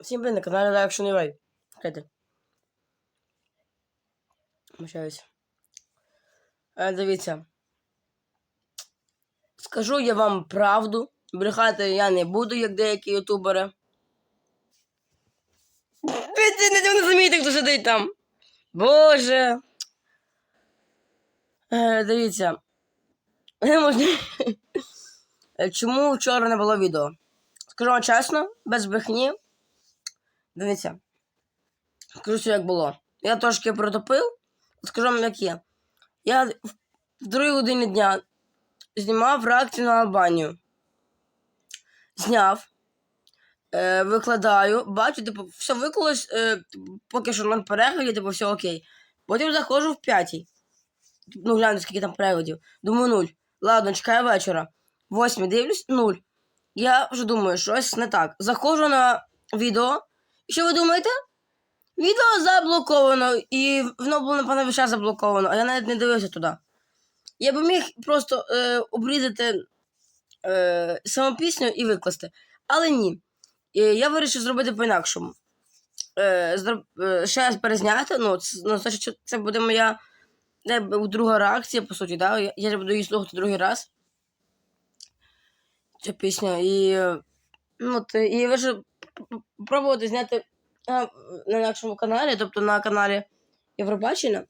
Всім привіт на каналі Reaction UA. Чекайте. Вибачаюсь. Е, Дивіться. Скажу я вам правду. Брехати я не буду, як деякі ютубери. Ви не розумієте, хто сидить там. Боже. Е, дивіться. Чому вчора не було відео? Скажу вам чесно, без брехні. Дивіться. Скажу, як було. Я трошки протопив. Скажу вам, як є. Я в другій годині дня знімав реакцію на Албанію. Зняв. Е, викладаю, бачу, типу, все виклалось, е, поки що на перегляді, типу, все окей. Потім заходжу в п'ятій. Ну, гляньте, скільки там переглядів. Думаю, нуль. Ладно, чекаю вечора. Восьмій дивлюсь, нуль. Я вже думаю, щось не так. Заходжу на відео. Що ви думаєте? Відео заблоковано, і воно було, напевно, весь час заблоковано, а я навіть не дивився туди. Я би міг просто е, обрізати е, саму пісню і викласти. Але ні. Е, я вирішив зробити по-інакшому. Е, зроб, е, ще раз перезняти. Ну, це, ну, що це буде моя е, друга реакція, по суті, да? я, я буду її слухати другий раз. Цю пісню. І, ну, то, і вирішив пробувати зняти на, на нашому каналі, тобто на каналі Євробачення,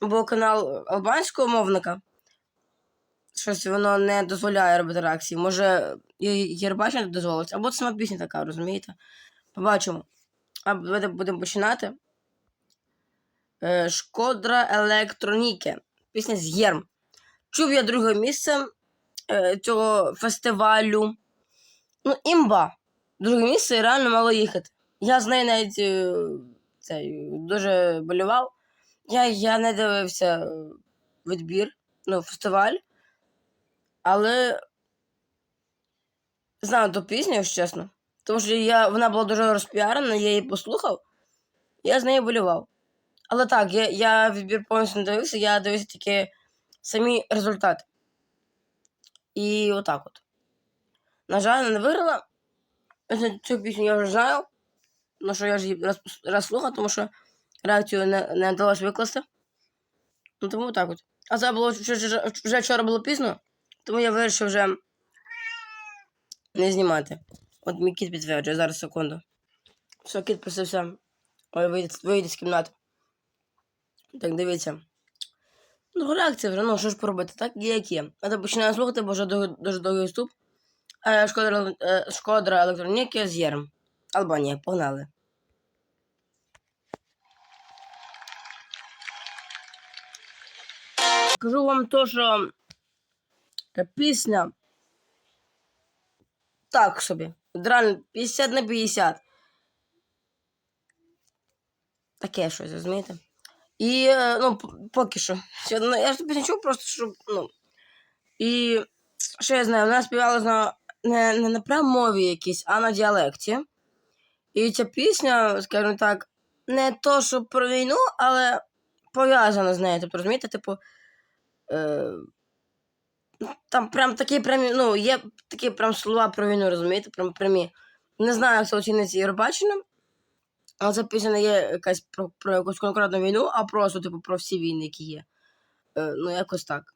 бо канал албанського мовника. Щось воно не дозволяє робити реакції. Може, Євробачення дозволить, або це сама пісня така, розумієте? Побачимо. А давайте будемо починати. Е, Шкодра Електроніки. Пісня з Єрм. Чув я друге місце е, цього фестивалю. Ну, імба. Друге місце і реально мало їхати. Я з нею навіть е, цей, дуже болював. Я, я не дивився е, відбір, ну, фестиваль. Але знаю ту пісню, якщо чесно. Тому що я, вона була дуже розпіарена, я її послухав, я з нею болював. Але так, я, я відбір повністю не дивився, я дивився тільки самі результати. І отак от. На жаль, не виграла. Цю пісню я вже знаю. Ну що я ж її раз, раз слухав, тому що реакцію не, не вдалося викласти. Ну тому так от. А це було вже, вже, вчора було пізно, тому я вирішив вже не знімати. От мій кіт підтверджує, зараз секунду. Все, кіт просився. Ой, вийде, вийде з кімнати. Так, дивіться. Ну, реакція вже, ну що ж поробити, так є як є. Я так починаю слухати, бо вже дуже довгий вступ. Е, шкодра, е, шкодра електроніки з Єрм. Албанія, погнали. Скажу вам то, що е, пісня так собі. Реально 50 на 50. Таке щось, розумієте? І, е, ну, поки що. Ну, Я ж тобі не чув, просто щоб, ну. І що я знаю, вона співала на, не, не на мові якійсь, а на діалекті. І ця пісня, скажімо так, не то, що про війну, але пов'язана з нею. Тобто, розумієте, типу. Е, там прям такі прямі, ну, є такі прям слова про війну, розумієте? Прям прямі. Не знаю, як це оціниться Євробаченням, але ця пісня не є якась про, про якусь конкретну війну, а просто, типу, про всі війни, які є. Е, ну, якось так.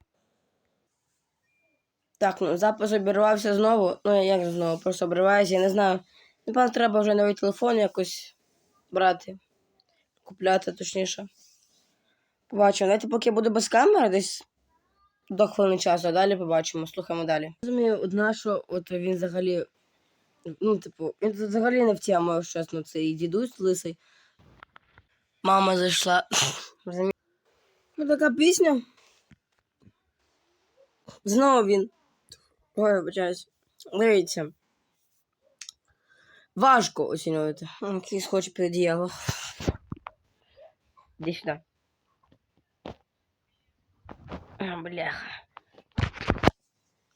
Так, ну, запис обірвався знову. Ну, як же знову, просто обривається, я не знаю. Напевно, треба вже новий телефон якось брати. Купляти, точніше. Побачимо. Знаєте, поки я буду без камери, десь до хвилини часу, а далі побачимо, слухаємо далі. Розумію, одна, що от він взагалі. Ну, типу, він взагалі не в тему, якщо чесно, цей дідусь лисий. Мама зайшла. Ну, така пісня. Знову він. Ой, вибачаюсь. Дивіться. Важко оцінювати. О, Якийсь хоче під діяло. Іди сюди. Бляха.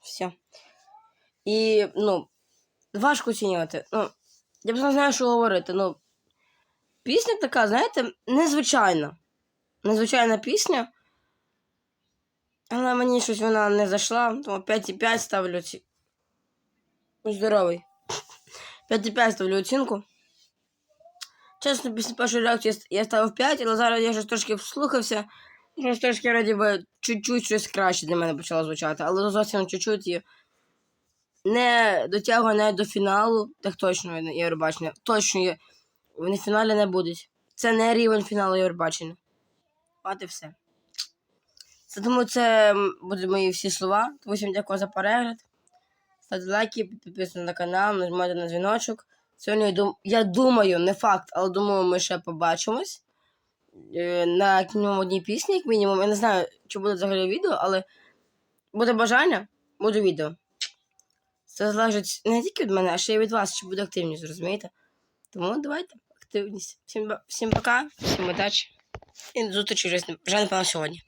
Все. І, ну, важко оцінювати. Ну, я просто не знаю, що говорити. Ну, пісня така, знаєте, незвичайна. Незвичайна пісня. Але мені щось вона не зайшла, тому 5,5 ставлю ці. Будь Здоровий. 5,5 ставлю оцінку. Чесно, після першої реакції я ставив 5, але зараз я вже трошки вслухався. Вже трошки раді би чуть-чуть щось краще для мене почало звучати, але зовсім чуть-чуть і не дотягує навіть до фіналу, так точно Євробачення. Точно є. Вони в фіналі не будуть. Це не рівень фіналу Євробачення. От і все. Це тому це будуть мої всі слова. Тому всім дякую за перегляд. Ставте лайки, підписуйтесь на канал, нажимайте на дзвіночок. Сьогодні я дум- я думаю, не факт, але думаю, ми ще побачимось. Е, На мінімум одній пісні, як мінімум. Я не знаю, чи буде взагалі відео, але буде бажання, буде відео. Це залежить не тільки від мене, а ще й від вас, чи буде активність, розумієте? Тому давайте, активність. Всім, всім пока, всім удачі. І до зустрічі вже, вже напевно, сьогодні.